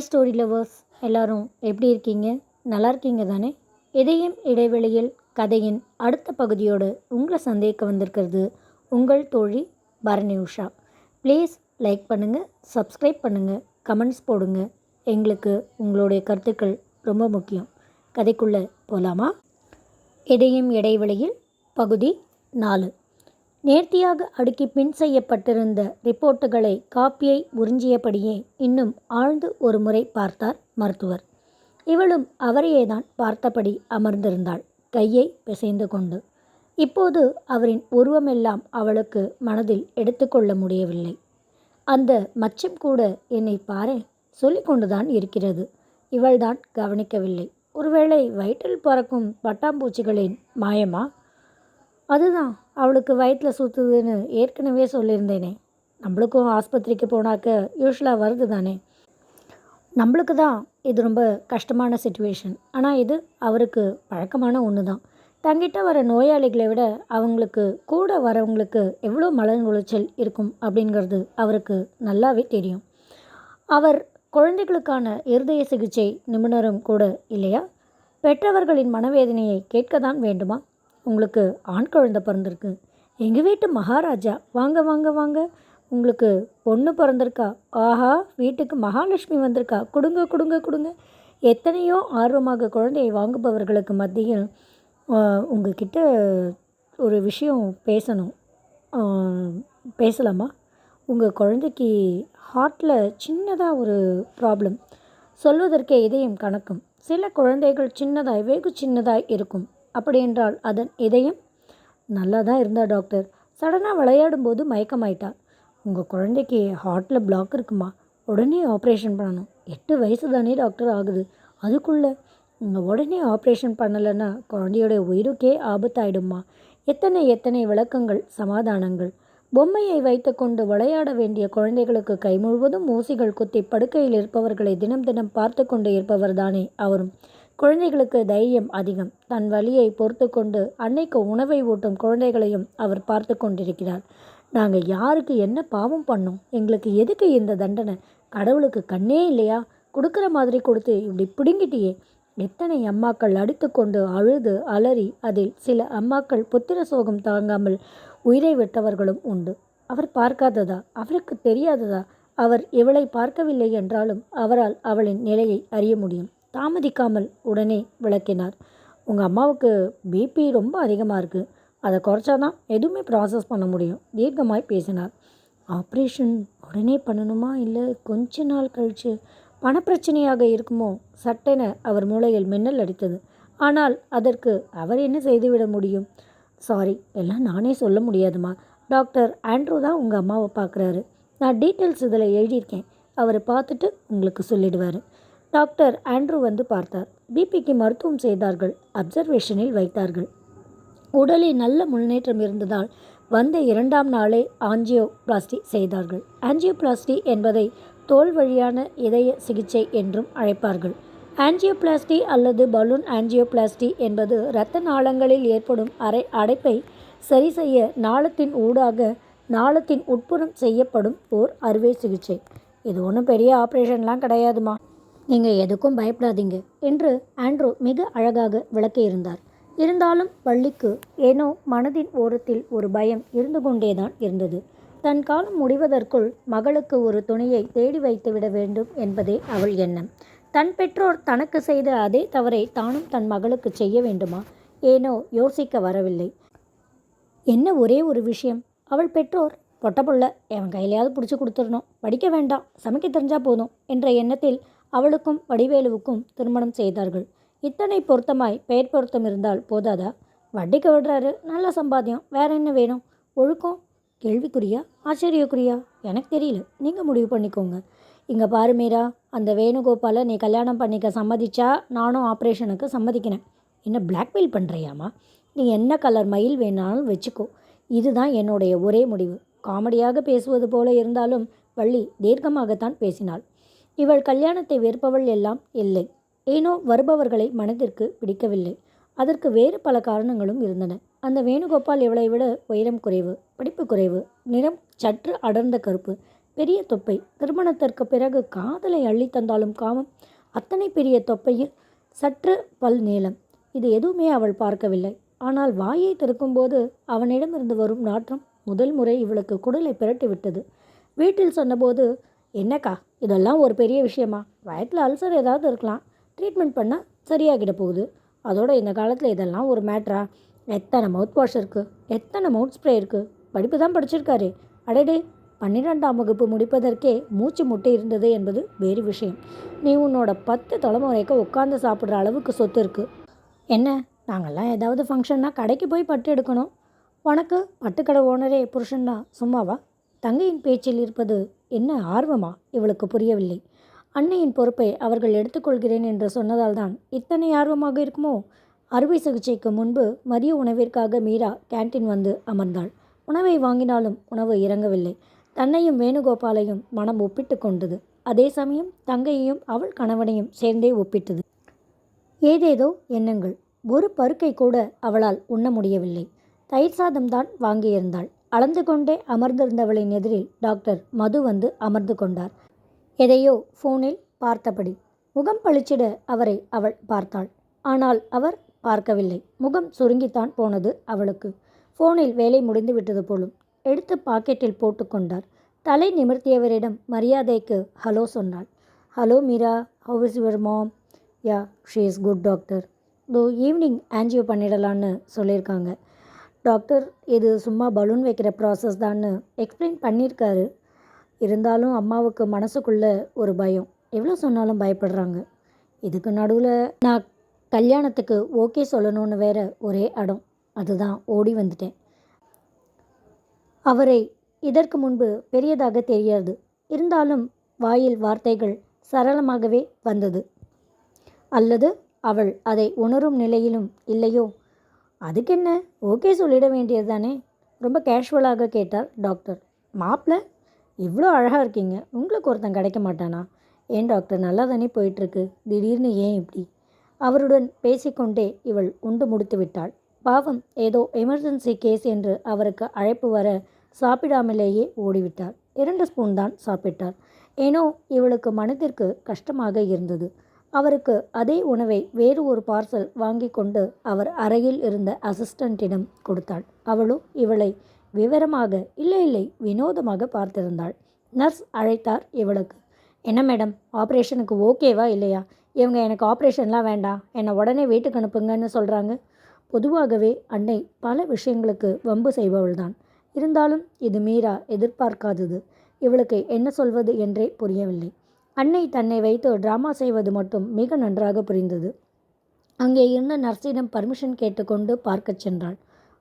Hi story lovers எல்லாரும் எப்படி இருக்கீங்க? நல்லா இருக்கீங்க தானே? இதயம் இடைவெளியில் கதையின் அடுத்த பகுதியோடு உங்களை சந்தேக்க வந்திருக்கிறது உங்கள் தோழி பரணி உஷா. ப்ளீஸ் லைக் பண்ணுங்கள் சப்ஸ்கிரைப் பண்ணுங்கள் கமெண்ட்ஸ் போடுங்க. எங்களுக்கு உங்களுடைய கருத்துக்கள் ரொம்ப முக்கியம். கதைக்குள்ளே போகலாமா இதயம் இடைவெளியில் பகுதி நாலு. நேர்த்தியாக அடுக்கி பின் செய்யப்பட்டிருந்த ரிப்போர்ட்டுகளை காப்பியை உறிஞ்சியபடியே இன்னும் ஆழ்ந்து ஒரு முறை பார்த்தார் மருத்துவர். இவளும் அவரையே தான் பார்த்தபடி அமர்ந்திருந்தாள். கையை பிசைந்து கொண்டு. இப்போது அவரின் உருவமெல்லாம் அவளுக்கு மனதில் எடுத்துக்கொள்ள முடியவில்லை. அந்த மச்சம் கூட என்னை பாரு சொல்லிக்கொண்டுதான் இருக்கிறது. இவள்தான் கவனிக்கவில்லை. ஒருவேளை வயிற்றில் பறக்கும் பட்டாம்பூச்சிகளின் மாயமா? அதுதான் அவளுக்கு வயிற்றில் சுற்றுதுன்னு ஏற்கனவே சொல்லியிருந்தேனே. நம்மளுக்கும் ஆஸ்பத்திரிக்கு போனாக்க யூஸ்வலாக வருது தானே. நம்மளுக்கு தான் இது ரொம்ப கஷ்டமான சுச்சுவேஷன் ஆனால் இது அவருக்கு பழக்கமான ஒன்று தான் தங்கிட்ட வர நோயாளிகளை விட அவங்களுக்கு கூட வரவங்களுக்கு எவ்வளோ மலர் உளைச்சல் இருக்கும் அப்படிங்கிறது அவருக்கு நல்லாவே தெரியும். அவர் குழந்தைகளுக்கான இருதய சிகிச்சை நிபுணரும் கூட இல்லையா? பெற்றவர்களின் மனவேதனையை கேட்க தான் வேண்டுமா? உங்களுக்கு ஆண் குழந்தை பிறந்திருக்கு. எங்கள் வீட்டு மகாராஜா வாங்க வாங்க வாங்க. உங்களுக்கு பொண்ணு பிறந்திருக்கா? ஆஹா வீட்டுக்கு மகாலட்சுமி வந்திருக்கா? கொடுங்க கொடுங்க கொடுங்க. எத்தனையோ ஆர்வமாக குழந்தையை வாங்குபவர்களுக்கு மத்தியில் உங்ககிட்ட ஒரு விஷயம் பேசணும். பேசலாமா? உங்கள் குழந்தைக்கு ஹார்ட்டில் சின்னதாக ஒரு ப்ராப்ளம் சொல்வதற்கே இதயம் கணக்கும். சில குழந்தைகள் சின்னதாய் வெகு சின்னதாய் இருக்கும். அப்படி என்றால் அதன் இதயம் நல்லா தான் இருந்தா டாக்டர். சடனாக விளையாடும்போது மயக்கமாயிட்டா. உங்கள் குழந்தைக்கு ஹார்ட்டில் பிளாக் இருக்குமா? உடனே ஆப்ரேஷன் பண்ணணும். எட்டு வயசு தானே டாக்டர் ஆகுது. அதுக்குள்ளே நீங்கள் உடனே ஆப்ரேஷன் பண்ணலைன்னா குழந்தையோட உயிருக்கே ஆபத்தாயிடுமா எத்தனை எத்தனை விளக்கங்கள் சமாதானங்கள். பொம்மையை வைத்துக்கொண்டு விளையாட வேண்டிய குழந்தைகளுக்கு கை முழுவதும் ஊசிகள் குத்தி படுக்கையில் இருப்பவர்களை தினம் தினம் பார்த்து கொண்டு இருப்பவர் தானே அவரும். குழந்தைகளுக்கு தைரியம் அதிகம். தன் வலியை பொறுத்து கொண்டு அன்னைக்கு உணவை ஊட்டும் குழந்தைகளையும் அவர் பார்த்து கொண்டிருக்கிறார். நாங்கள் யாருக்கு என்ன பாவம் பண்ணோம்? எங்களுக்கு எதுக்கு இந்த தண்டனை? கடவுளுக்கு கண்ணே இல்லையா? கொடுக்குற மாதிரி கொடுத்து இப்படி பிடுங்கிட்டியே. எத்தனை அம்மாக்கள் அடித்துக்கொண்டு அழுது அலறி அதில் சில அம்மாக்கள் புத்திர சோகம் தாங்காமல் உயிரை விட்டவர்களும் உண்டு. அவர் பார்க்காததா? அவருக்கு தெரியாததா? அவர் இவளை பார்க்கவில்லை என்றாலும் அவரால் அவளின் நிலையை அறிய முடியும். தாமதிக்காமல் உடனே விளக்கினார். உங்கள் அம்மாவுக்கு பிபி ரொம்ப அதிகமாக இருக்குது அதை குறைச்சாதான் எதுவுமே ப்ராசஸ் பண்ண முடியும் தீர்க்கமாய் பேசினார். ஆப்ரேஷன் உடனே பண்ணணுமா இல்லை கொஞ்ச நாள் கழித்து பணப்பிரச்சனையாக இருக்குமோ? சட்டென அவர் மூளையில் மின்னல் அடித்தது. ஆனால் அதற்கு அவர் என்ன செய்துவிட முடியும்? சாரி எல்லாம் நானே சொல்ல முடியாதுமா. டாக்டர் ஆண்ட்ரூ தான் உங்கள் அம்மாவை பார்க்குறாரு. நான் டீட்டெயில்ஸ் இதில் எழுதியிருக்கேன். அவரை பார்த்துட்டு உங்களுக்கு சொல்லிடுவார். டாக்டர் ஆண்ட்ரூ வந்து பார்த்தார். பிபிக்கு மருத்துவம் செய்தார்கள். அப்சர்வேஷனில் வைத்தார்கள். உடலில் நல்ல முன்னேற்றம் இருந்ததால் வந்த இரண்டாம் நாளே ஆஞ்சியோபிளாஸ்டி செய்தார்கள். ஆஞ்சியோபிளாஸ்டி என்பதை தோல் வழியான இதய சிகிச்சை என்றும் அழைப்பார்கள். ஆஞ்சியோபிளாஸ்டி அல்லது பலூன் ஆஞ்சியோபிளாஸ்டி என்பது இரத்த நாளங்களில் ஏற்படும் அரை அடைப்பை சரி செய்ய நாளத்தின் ஊடாக நாளத்தின் உட்புறம் செய்யப்படும் ஓர் அறுவை சிகிச்சை. இது ஒன்றும் பெரிய ஆப்ரேஷன்லாம் கிடையாதுமா? நீங்கள் எதுக்கும் பயப்படாதீங்க என்று ஆண்ட்ரூ மிக அழகாக விளக்கியிருந்தார். இருந்தாலும் பள்ளிக்கு ஏனோ மனதின் ஓரத்தில் ஒரு பயம் இருந்து கொண்டேதான் இருந்தது. தன் காலம் முடிவதற்குள் மகளுக்கு ஒரு துணையை தேடி வைத்து விட வேண்டும் என்பதே அவள் எண்ணம். தன் பெற்றோர் தனக்கு செய்த அதே தவறை தானும் தன் மகளுக்கு செய்ய வேண்டுமா? ஏனோ யோசிக்க வரவில்லை. என்ன ஒரே ஒரு விஷயம்? அவள் பெற்றோர் பொட்டப்புள்ள என் எவன் கையிலையாவது பிடிச்சி கொடுத்துடணும். படிக்க வேண்டாம். சமைக்க தெரிஞ்சால் போதும் என்ற எண்ணத்தில் அவளுக்கும் வடிவேலுவுக்கும் திருமணம் செய்தார்கள். இத்தனை பொருத்தமாய் பெயர் பொருத்தம் இருந்தால் போதாதா? வட்டிக்கு விடுறாரு. நல்ல சம்பாத்தியம். வேற என்ன வேணும்? ஒழுக்கம்? கேள்விக்குறியா? ஆச்சரியக்குறியா? எனக்கு தெரியல. நீங்கள் முடிவு பண்ணிக்கோங்க. இங்கே பாரு மீரா. அந்த வேணுகோபாலை நீ கல்யாணம் பண்ணிக்க சம்மதிச்சா நானும் ஆப்ரேஷனுக்கு சம்மதிக்கிறேன். என்ன பிளாக்மெயில் பண்ணுறியாமா நீ என்ன கலர் மயில் வேணாலும் வச்சுக்கோ. இதுதான் என்னுடைய ஒரே முடிவு. காமெடியாக பேசுவது போல இருந்தாலும் வள்ளி தீர்க்கமாகத்தான் பேசினாள். இவள் கல்யாணத்தை வெறுப்பவள் எல்லாம் இல்லை. ஏனோ வருபவர்களை மனதிற்கு பிடிக்கவில்லை. அதற்கு வேறு பல காரணங்களும் இருந்தன. அந்த வேணுகோபால் இவளை விட உயரம் குறைவு படிப்பு குறைவு நிறம் சற்று அடர்ந்த கருப்பு பெரிய தொப்பை திருமணத்திற்கு பிறகு காதலை அள்ளி தந்தாலும் காமம் அத்தனை பெரிய தொப்பையில் சற்று பல் நீளம். இது எதுவுமே அவள் பார்க்கவில்லை. ஆனால் வாயை திறக்கும்போது அவனிடமிருந்து வரும் நாற்றம் முதல் முறை இவளுக்கு குடலை பிரட்டி விட்டது. வீட்டில் சொன்னபோது என்னக்கா இதெல்லாம் ஒரு பெரிய விஷயமா? வயத்தில் அல்சர் ஏதாவது இருக்கலாம். ட்ரீட்மெண்ட் பண்ணால் சரியாகிட போகுது. அதோட இந்த காலத்தில் இதெல்லாம் ஒரு மேட்ரா எத்தனை மவுத் வாஷ் இருக்குது எத்தனை மவுத் ஸ்ப்ரே இருக்குது படிப்பு தான் படிச்சிருக்காரு. அடடே பன்னிரெண்டாம் வகுப்பு முடிப்பதற்கே மூச்சு முட்டை இருந்தது என்பது வேறு விஷயம். நீ உன்னோட பத்து தலைமுறைக்கு உட்காந்து சாப்பிட்ற அளவுக்கு சொத்து இருக்குது என்ன நாங்கள்லாம் ஏதாவது ஃபங்க்ஷன்னா கடைக்கு போய் பட்டு எடுக்கணும்? உனக்கு பட்டுக்கடை ஓனரே புருஷன்னா சும்மாவா? தங்கையின் பேச்சில் இருப்பது என்ன ஆர்வமா? இவளுக்கு புரியவில்லை. அன்னையின் பொறுப்பை அவர்கள் எடுத்துக்கொள்கிறேன் என்று சொன்னதால் தான் இத்தனை ஆர்வமாக இருக்குமோ? அறுவை சிகிச்சைக்கு முன்பு மதிய உணவிற்காக மீரா கேன்டீன் வந்து அமர்ந்தாள். உணவை வாங்கினாலும் உணவு இறங்கவில்லை. தன்னையும் வேணுகோபாலையும் மனம் ஒப்பிட்டு கொண்டது. அதே சமயம் தங்கையையும் அவள் கணவனையும் சேர்ந்தே ஒப்பிட்டது. ஏதேதோ எண்ணங்கள். ஒரு பருக்கை கூட அவளால் உண்ண முடியவில்லை. தயிர் சாதம்தான் வாங்கியிருந்தாள். அளந்து கொண்டே அமர்ந்திருந்தவளின் எதிரில் டாக்டர் மது வந்து அமர்ந்து கொண்டார். எதையோ ஃபோனில் பார்த்தபடி முகம் பளிச்சிட அவரை அவள் பார்த்தாள். ஆனால் அவர் பார்க்கவில்லை. முகம் சுருங்கித்தான் போனது அவளுக்கு. ஃபோனில் வேலை முடிந்து விட்டது போலும் எடுத்து பாக்கெட்டில் போட்டுக்கொண்டார் தலை நிமிர்த்தியவரிடம் மரியாதைக்கு ஹலோ சொன்னாள். Hello Meera how is your mom ya she is good doctor though evening angio பண்ணிடலான்னு சொல்லியிருக்காங்க. டாக்டர் இது சும்மா பலூன் வைக்கிற ப்ராசஸ் தான்னு எக்ஸ்பிளைன் பண்ணியிருக்காரு. இருந்தாலும் அம்மாவுக்கு மனசுக்குள்ளே ஒரு பயம். எவ்வளோ சொன்னாலும் பயப்படுறாங்க. இதுக்கு நடுவில் நான் கல்யாணத்துக்கு ஓகே சொல்லணும்னு வேற ஒரே அடம். அதுதான் ஓடி வந்துட்டேன். அவரை இதற்கு முன்பு பெரியதாக தெரியாது. இருந்தாலும் வாயில் வார்த்தைகள் சரளமாகவே வந்தது. அல்லது அவள் அதை உணரும் நிலையிலும் இல்லையோ? அதுக்கென்ன? ஓகே சொல்லிட வேண்டியது தானே ரொம்ப கேஷுவலாக கேட்டார் டாக்டர். மாப்பிள்ள இவ்வளோ அழகாக இருக்கீங்க. உங்களுக்கு ஒருத்தன் கிடைக்க மாட்டானா? ஏன் டாக்டர் நல்லா தானே போயிட்டுருக்கு? திடீர்னு ஏன் இப்படி? அவருடன் பேசிக்கொண்டே இவள் உண்டு முடித்து விட்டாள். பாவம் ஏதோ எமர்ஜென்சி கேஸ் என்று அவருக்கு அழைப்பு வர சாப்பிடாமலேயே ஓடிவிட்டார் இரண்டு ஸ்பூன் தான் சாப்பிட்டார் ஏனோ இவளுக்கு மனதிற்கு கஷ்டமாக இருந்தது. அவருக்கு அதே உணவை வேறு ஒரு பார்சல் வாங்கி கொண்டு அவர் அறையில் இருந்த அசிஸ்டண்ட்டிடம் கொடுத்தாள். அவளோ இவளை விவரமாக இல்லை இல்லை வினோதமாக பார்த்திருந்தாள். நர்ஸ் அழைத்தார் இவளுக்கு. என்ன மேடம் ஆப்ரேஷனுக்கு ஓகேவா இல்லையா? இவங்க எனக்கு ஆப்ரேஷன்லாம் வேண்டாம். என்னை உடனே வீட்டுக்கு அனுப்புங்கன்னு சொல்கிறாங்க பொதுவாகவே அன்னை பல விஷயங்களுக்கு வம்பு செய்பவள்தான். இருந்தாலும் இது மீரா எதிர்பார்க்காதது. இவளுக்கு என்ன சொல்வது என்றே புரியவில்லை. அன்னை தன்னை வைத்து டிராமா செய்வது மட்டும் மிக நன்றாக புரிந்தது. அங்கே இருந்த நர்ஸிடம் பர்மிஷன் கேட்டுக்கொண்டு பார்க்கச் சென்றாள்.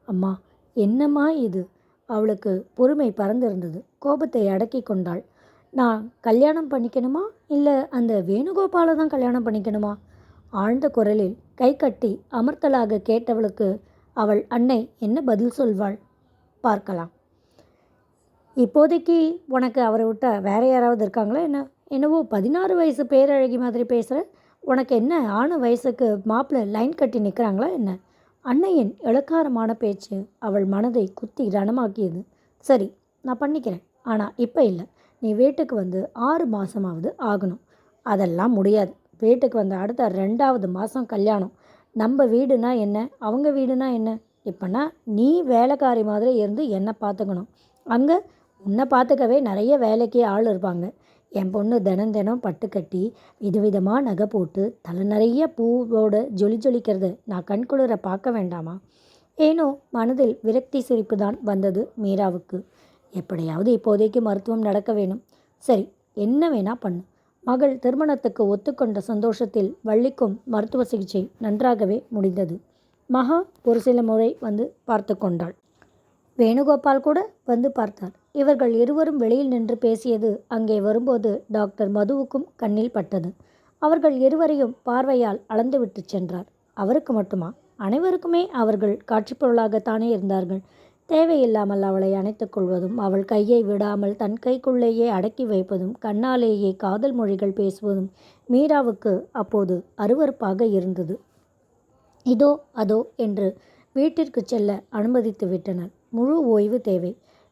அம்மா என்னம்மா இது? அவளுக்கு பொறுமை பறந்திருந்தது. கோபத்தை அடக்கி கொண்டாள். நான் கல்யாணம் பண்ணிக்கணுமா? இல்லை அந்த வேணுகோபாலை தான் கல்யாணம் பண்ணிக்கணுமா? ஆழ்ந்த குரலில் கை கட்டி அமர்த்தலாக கேட்டவளுக்கு அவள் அன்னை என்ன பதில் சொல்வாள்? பார்க்கலாம். இப்போதைக்கு உனக்கு அவரை விட்ட வேற யாராவது இருக்காங்களா என்ன? என்னவோ பதினாறு வயசு பேரழகி மாதிரி பேசுகிற உனக்கு என்ன ஆன வயசுக்கு மாப்பிள்ளை லைன் கட்டி நிற்கிறாங்களா என்ன? அன்னையின் இளக்காரமான பேச்சு அவள் மனதை குத்தி ரணமாக்கியது. சரி நான் பண்ணிக்கிறேன். ஆனால் இப்போ இல்லை. நீ வீட்டுக்கு வந்து ஆறு மாதமாவது ஆகணும். அதெல்லாம் முடியாது. வீட்டுக்கு வந்த அடுத்த ரெண்டாவது மாதம் கல்யாணம். நம்ம வீடுனா என்ன? அவங்க வீடுனா என்ன? இப்போனா நீ வேலைக்காரி மாதிரி இருந்து என்னை பார்த்துக்கணும் அங்கே உன்னை பார்த்துக்கவே நிறைய வேலைக்கு ஆள் இருப்பாங்க. என் பொண்ணு தினம் தினம் பட்டு கட்டி விதவிதமாக நகை போட்டு தலை நிறைய பூவோட ஜொலி ஜொலிக்கிறத. நான் கண்குளிர பார்க்க வேண்டாமா? ஏனோ மனதில் விரக்தி சிரிப்பு தான் வந்தது மீராவுக்கு. எப்படியாவது இப்போதைக்கு மருத்துவம் நடக்க வேணும். சரி என்ன வேணா பண்ணு. மகள் திருமணத்துக்கு ஒத்துக்கொண்ட சந்தோஷத்தில் வள்ளிக்கும் மருத்துவ சிகிச்சை நன்றாகவே முடிந்தது. மகா ஒரு சில முறை வந்து பார்த்து கொண்டாள். வேணுகோபால் கூட வந்து பார்த்தார். இவர்கள் இருவரும் வெளியில் நின்று பேசியது அங்கே வரும்போது டாக்டர் மதுவுக்கும் கண்ணில் பட்டது. அவர்கள் இருவரையும் பார்வையால் அளந்துவிட்டு சென்றார். அவருக்கு மட்டுமா? அனைவருக்குமே அவர்கள் காட்சிப் பொருளாகத்தானே இருந்தார்கள். தேவையில்லாமல் அவளை அணைத்துக் கொள்வதும் அவள் கையை விடாமல் தன் கைக்குள்ளேயே அடக்கி வைப்பதும் கண்ணாலேயே காதல் மொழிகள் பேசுவதும் மீராவுக்கு அப்போது அருவருப்பாக இருந்தது. இதோ அதோ என்று வீட்டிற்கு செல்ல அனுமதித்து விட்டனர் முழு ஓய்வு தேவை.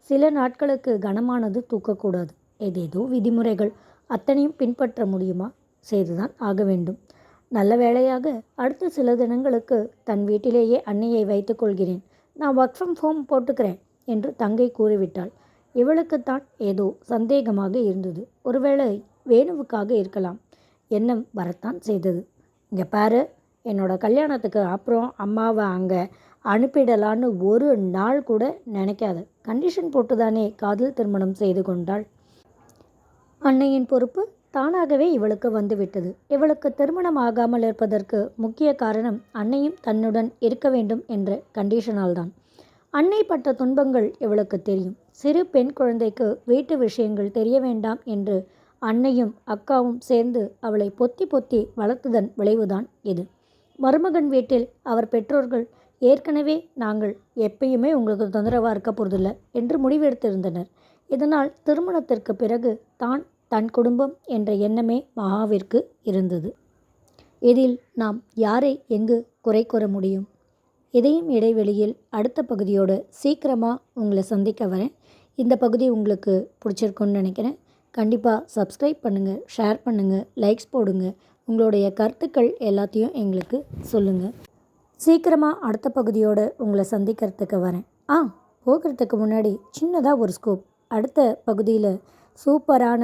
சில நாட்களுக்கு கனமானது தூக்கக்கூடாது. ஏதேதோ விதிமுறைகள் அத்தனையும் பின்பற்ற முடியுமா? செய்துதான் ஆக வேண்டும். நல்ல வேளையாக அடுத்த சில தினங்களுக்கு தன் வீட்டிலேயே அன்னையை வைத்துக்கொள்கிறேன் நான் ஒர்க் ஃப்ரம் ஹோம் போட்டுக்கிறேன் என்று தங்கை கூறிவிட்டாள். இவளுக்குத்தான் ஏதோ சந்தேகமாக இருந்தது. ஒருவேளை வேணுவுக்காக இருக்கலாம். எண்ணம் வரத்தான் செய்தது. இங்கே பாரு என்னோட கல்யாணத்துக்கு அப்புறம் அம்மாவை அங்கே அனுப்பிடலான்னு ஒரு நாள் கூட நினைக்காத. கண்டிஷன் போட்டுதானே காதல் திருமணம் செய்து கொண்டாள். அன்னையின் பொறுப்பு தானாகவே இவளுக்கு வந்துவிட்டது. இவளுக்கு திருமணம் ஆகாமல் இருப்பதற்கு முக்கிய காரணம் அன்னையும் தன்னுடன் இருக்க வேண்டும் என்ற கண்டிஷனால்தான் அன்னை பட்ட துன்பங்கள் இவளுக்கு தெரியும். சிறு பெண் குழந்தைக்கு வீட்டு விஷயங்கள் தெரிய வேண்டாம் என்று அன்னையும் அக்காவும் சேர்ந்து அவளை பொத்தி பொத்தி வளர்த்ததன் விளைவுதான் இது. மருமகன் வீட்டில் அவர் பெற்றோர்கள் ஏற்கனவே நாங்கள் எப்பயுமே உங்களுக்கு தொந்தரவாக இருக்க போகிறதில்ல என்று முடிவெடுத்திருந்தனர். இதனால் திருமணத்திற்கு பிறகு தான் தன் குடும்பம் என்ற எண்ணமே மகாவிற்கு இருந்தது. இதில் நாம் யாரை எங்கு குறை கூற முடியும்? இதையும் இடைவெளியில் அடுத்த பகுதியோடு சீக்கிரமாக உங்களை சந்திக்க வரேன். இந்த பகுதி உங்களுக்கு பிடிச்சிருக்குன்னு நினைக்கிறேன். கண்டிப்பாக சப்ஸ்கிரைப் பண்ணுங்கள் ஷேர் பண்ணுங்கள் லைக்ஸ் போடுங்க. உங்களுடைய கருத்துக்கள் எல்லாத்தையும் எங்களுக்கு சொல்லுங்கள் சீக்கிரமாக அடுத்த பகுதியோடு உங்களை சந்திக்கிறதுக்கு வரேன். ஆ போகிறதுக்கு முன்னாடி சின்னதாக ஒரு ஸ்கோப் அடுத்த பகுதியில் சூப்பரான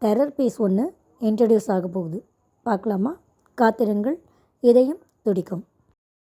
டெரர் பீஸ் ஒன்று இன்ட்ரடியூஸ் ஆக போகுது. பார்க்கலாமா? காத்திருங்கள் இதயம் துடிக்கும்.